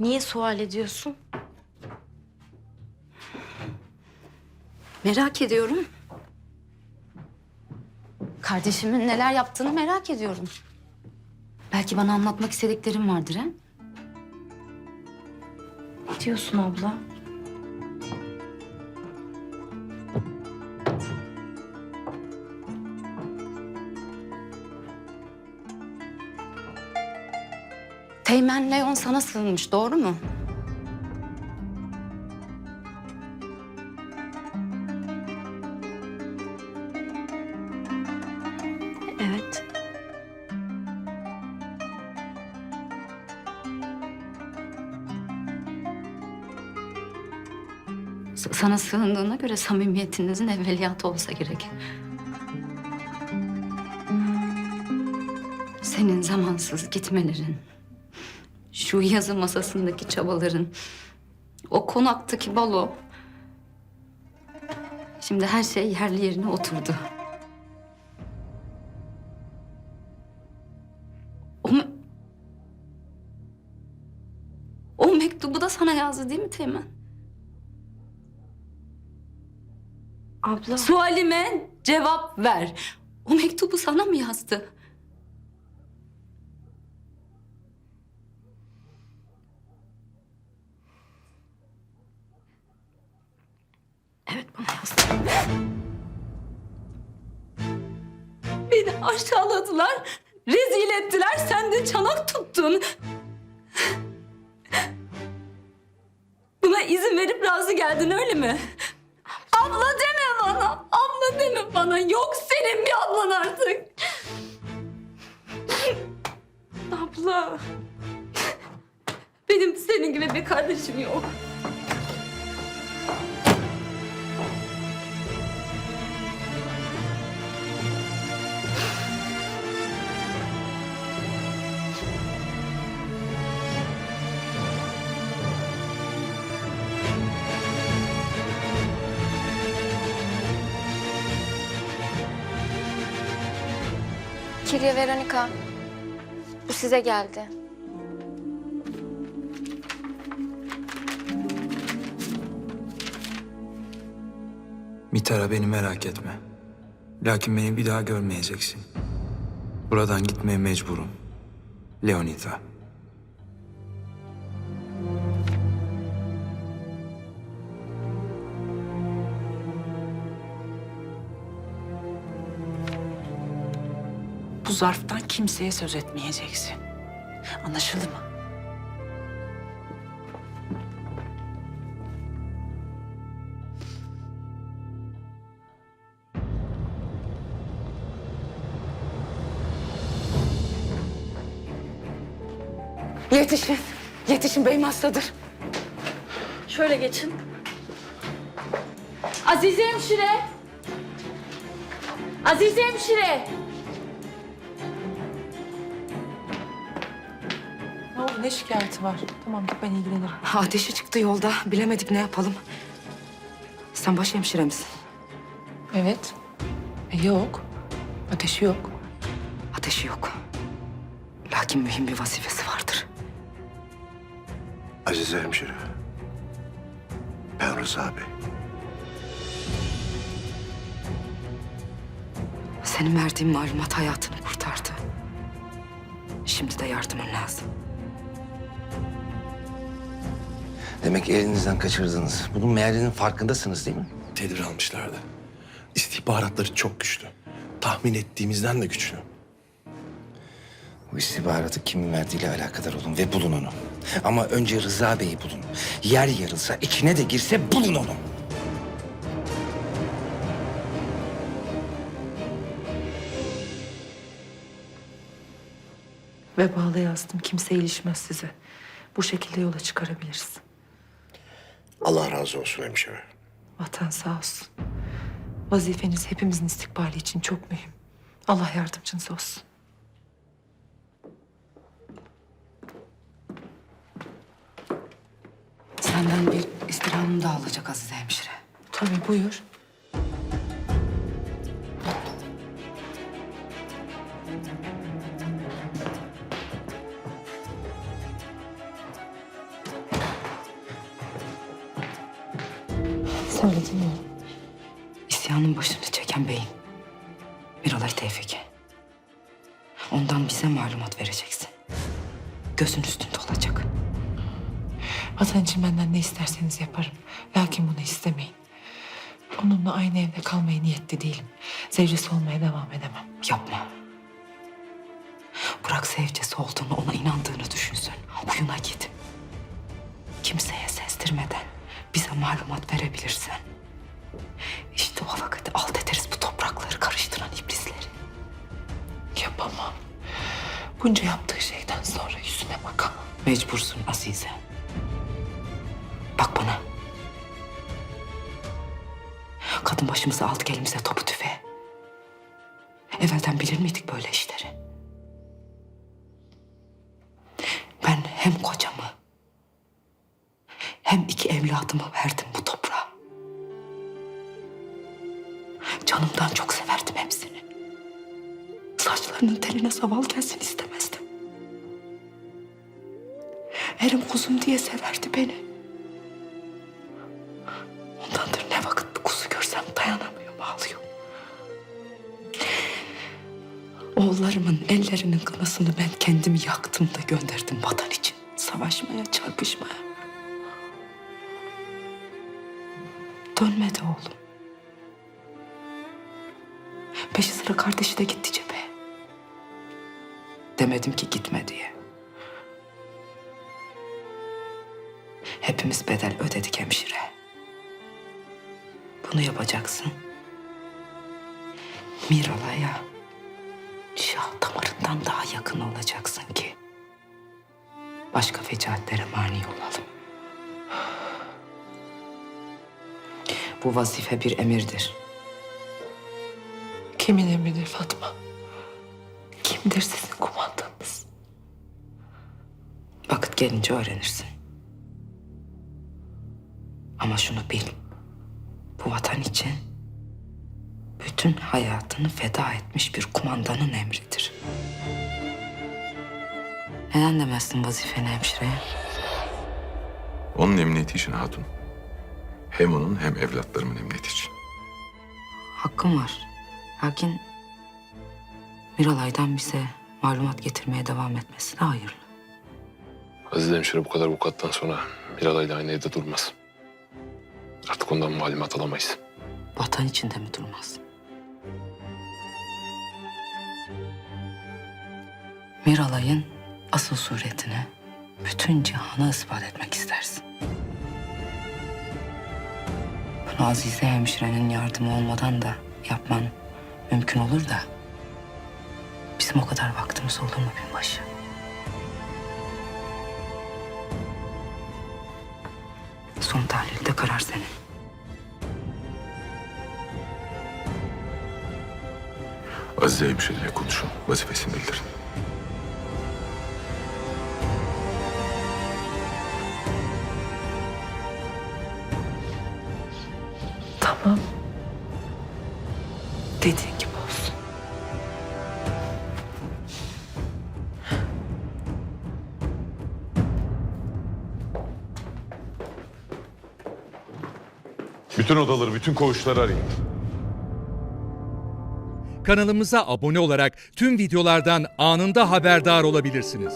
Niye sual ediyorsun? Merak ediyorum. Kardeşimin neler yaptığını merak ediyorum. Belki bana anlatmak istediklerim vardır ha? Ne diyorsun abla? Teğmen Leon sana sığınmış, doğru mu? Evet. S- sana sığındığına göre samimiyetinizin evveliyatı olsa gerek. Senin zamansız gitmelerin, şu yazı masasındaki çabaların, o konaktaki balo. Şimdi her şey yerli yerine oturdu. O, me- o mektubu da sana yazdı değil mi Teğmen? Abla. Sualime cevap ver. O mektubu sana mı yazdı? Evet bana yazdı. Beni aşağıladılar, rezil ettiler. Sen de çanak tuttun. Buna izin verip razı geldin öyle mi? Abla deme bana. Abla deme bana. Yok senin bir ablan artık. Abla. Benim senin gibi bir kardeşim yok. Kirya Veronika. Bu size geldi. Mitara beni merak etme. Lakin beni bir daha görmeyeceksin. Buradan gitmeye mecburum. Leonida. Bu zarftan kimseye söz etmeyeceksin. Anlaşıldı mı? Yetişin. Yetişin beyim hastadır. Şöyle geçin. Azize hemşire. Azize hemşire. Ne şikayeti var? Tamam git ben ilgilenirim. Ateşi çıktı yolda. Bilemedik ne yapalım. Sen başhemşire misin? Evet. E, yok. Ateşi yok. Ateşi yok. Lakin mühim bir vazifesi vardır. Azize hemşire. Ben Rıza Bey. Senin verdiğin malumat hayatını kurtardı. Şimdi de yardımın lazım. Demek elinizden kaçırdınız. Bunun mealinin farkındasınız değil mi? tedbir almışlardı. İstihbaratları çok güçlü. Tahmin ettiğimizden de güçlü. Bu istihbaratı kimin verdiğiyle alakadar olun ve bulun onu. Ama önce Rıza Bey'i bulun. Yer yarılsa, içine de girse bulun onu. Vebalı yazdım. Kimse ilişmez size. Bu şekilde yola çıkarabiliriz. Allah razı olsun hemşire. Vatan sağ olsun. Vazifeniz hepimizin istikbali için çok mühim. Allah yardımcınız olsun. Senden bir istirhamım daha alacak Azize hemşire. Tabii buyur. Söyledin mi? İsyanın başını çeken beyin. Miralay Tevfik. Ondan bize malumat vereceksin. Gözün üstünde olacak. Vatan için benden ne isterseniz yaparım. Lakin bunu istemeyin. Onunla aynı evde kalmaya niyetli değilim. Zevcesi olmaya devam edemem. Yapma. Bırak sevcesi olduğunu, ona inandığını düşünsün. Huyuna git. Kimseye sezdirmeden bize malumat verebilirsen. İşte o vakit alt ederiz bu toprakları karıştıran iblisleri. Yapamam. Bunca yaptığı şeyden sonra yüzüne bakamam. Mecbursun Azize. Bak bana. Kadın başımıza aldık elimize topu tüfeği. Evvelden bilir miydik böyle işleri? Ben hem kocamı hem iki evladımı verdim bu Canımdan çok severdim hepsini. Saçlarının teline zaval gelsin istemezdim. Erim kuzum diye severdi beni. Ondandır ne vakit kuzu görsem dayanamıyorum, ağlıyorum. Oğullarımın ellerinin kınasını ben kendimi yaktım da gönderdim vatan için. Savaşmaya, çarpışmaya. Dönmedi oğlum. Peşi sıra kardeşi de gitti cepheye. Demedim ki gitme diye. Hepimiz bedel ödedik hemşire. Bunu yapacaksın. Miralay'a şah damarından daha yakın olacaksın ki başka fecaatlere mani olalım. Bu vazife bir emirdir. Kimin emridir Fatma? Kimdir sizin kumandanınız? Vakit gelince öğrenirsin. Ama şunu bil. Bu vatan için bütün hayatını feda etmiş bir kumandanın emridir. Neden demezsin vazifeni hemşireye? Onun emniyeti için hatun. Hem onun hem evlatlarımın emniyeti için. Hakkım var. Lakin Miralay'dan bize malumat getirmeye devam etmesi daha hayırlı. Aziz hemşire bu kadar vukattan sonra Miralay'la aynı evde durmaz. Artık ondan malumat alamayız. Vatan içinde mi durmaz? Miralay'ın asıl suretini bütün cihana ispat etmek istersin. Bunu Azize hemşirenin yardımı olmadan da yapman mümkün olur da... ...bizim o kadar vaktimiz olur mu binbaşı? Son tahlilde karar senin. Azize hemşireyle konuşun. Vazifesini bildirin. Bütün odaları, bütün koğuşları arayın. Kanalımıza abone olarak tüm videolardan anında haberdar olabilirsiniz.